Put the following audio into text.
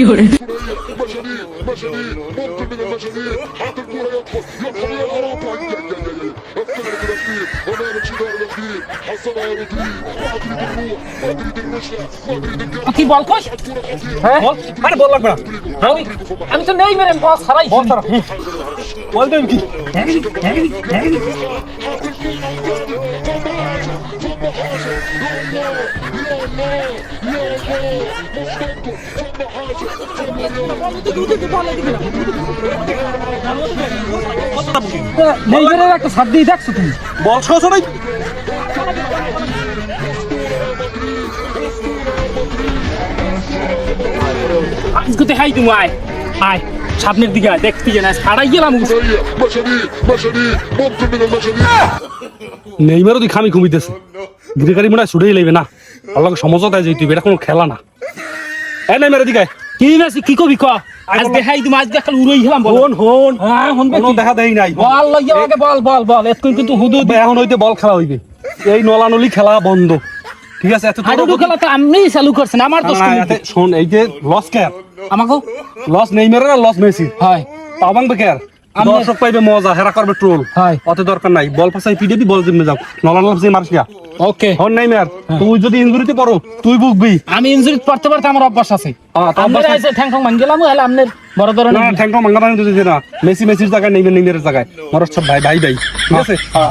Fiore. কি বল coach হ্যাঁ? বল। আরে বল লাগবে আমি আমি তো নেই মেরে বল সারাই। বল সারা। বল দেন কি? দেখাই তুমি? আয়। আয় সামনের দিকে আয় দেখতে যে না ছাড়াই গেলাম নেইমারও তুই খামি খুমিতেছে গিরিকারি মনে হয় ছুটেই লাগবে না। আল্লাহ সমঝোতায় যেই তুই এটা কোনো খেলা না। এ নেইমার এদিকে আয়। কি মেসি কি কবি ক? আজ দেখাই তুমি আজ দেখাল উড়াই বল। হন হন। হ্যাঁ হন কোনো দেখা দেই নাই। বল লইয়া আগে বল বল বল। এতক্ষণ কিন্তু হুদুদ তবে এখন হইতে বল খেলা হইবে। এই নলানলি খেলা বন্ধ। ঠিক আছে এত হাডুডু খেলা তো আপনিই চালু করছেন আমার তো শোন এই যে লস কেয়ার আমাকে লস নেইমারের আর লস মেসি। হয়। পাবাং বেকার দর্শক পাইবে মজা হেরা করবে ট্রোল হয়। অত দরকার নাই। বল পাসাই পিডে দি বল জিমে যাও। নলান লাভ মারিস না ওকে। হন নেইমার তুই যদি ইনজুরিতে পড়ো তুই বুকবি আমি ইনজুরিতে পড়তে পড়তে আমার অভ্যাস আছে। হ্যাঁ, অভ্যাস এসে ঠ্যাং ঠ্যাং মান গেলাম হলে আমনের বড় ধরনের না মাঙ্গা বানি দিতে না মেসি মেসির জায়গায় নেইমার নেইমারের জায়গায়। মরছ ভাই ভাই ভাই। ঠিক আছে? হ্যাঁ।